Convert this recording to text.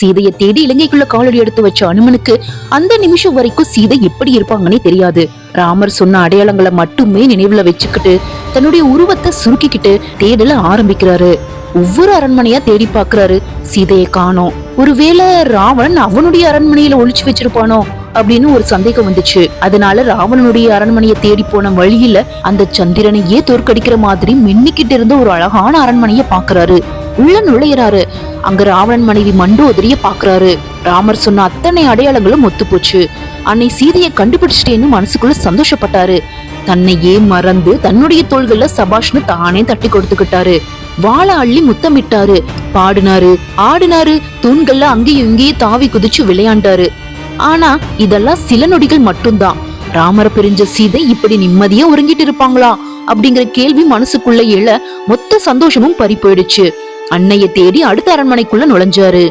சீதையை தேடி இலங்கைக்குள்ள காலடி எடுத்து வச்ச அனுமனுக்கு அந்த நிமிஷம் வரைக்கும் சீதை எப்படி இருப்பாங்கன்னே தெரியாது. ராமர் சொன்ன அடையாளங்களை மட்டுமே நினைவுல வச்சுக்கிட்டு தன்னுடைய உருவத்தை சுருக்கிக்கிட்டு தேடல ஆரம்பிக்கிறாரு. ஒவ்வொரு அரண்மனையா தேடி பாக்குறாரு சீதையை காணோம். ஒருவேளை ராவணன் அவனுடைய அரண்மனையில ஒழிச்சு வச்சிருப்பானோ அப்படின்னு ஒரு சந்தேகம் வந்துச்சு. அதனால ராவணனுடைய அரண்மனையை தேடி போன வழியில அந்த சந்திரனையே தோற்கடிக்கிற மாதிரி மின்னிக்கிட்டு இருந்த ஒரு அழகான அரண்மனைய பாக்குறாரு உள்ள நுழையிறாரு. அங்க ராவணன் மனைவி மண்டோதரிய பாக்குறாரு. ராமர் சொன்ன அத்தனை அடையாளங்களும் ஒத்து போச்சு அன்னை சீதையை கண்டுபிடிச்சிட்டேன்னு மனசுக்குள்ள சந்தோஷப்பட்டாரு. தன்னையே மறந்து தன்னுடைய தோள்கள்ல சபாஷ்னு தானே தட்டி கொடுத்துக்கிட்டாரு. வாழை அள்ளி முத்தமிட்டாரு. பாடினாரு ஆடினாரு தூண்கள்ல அங்கேயும் இங்கேயே தாவி குதிச்சு விளையாண்டாரு. ஆனா இதெல்லாம் சில நொடிகள் மட்டும்தான். ராமரை பிரிஞ்ச சீதை இப்படி நிம்மதியா உறங்கிட்டு இருப்பாங்களா? அப்படிங்கிற கேள்வி மனசுக்குள்ள எழ மொத்த சந்தோஷமும் பறி போயிடுச்சு அன்னைய தேடி அடுத்த அரண்மனைக்குள்ள நுழைஞ்சாரு.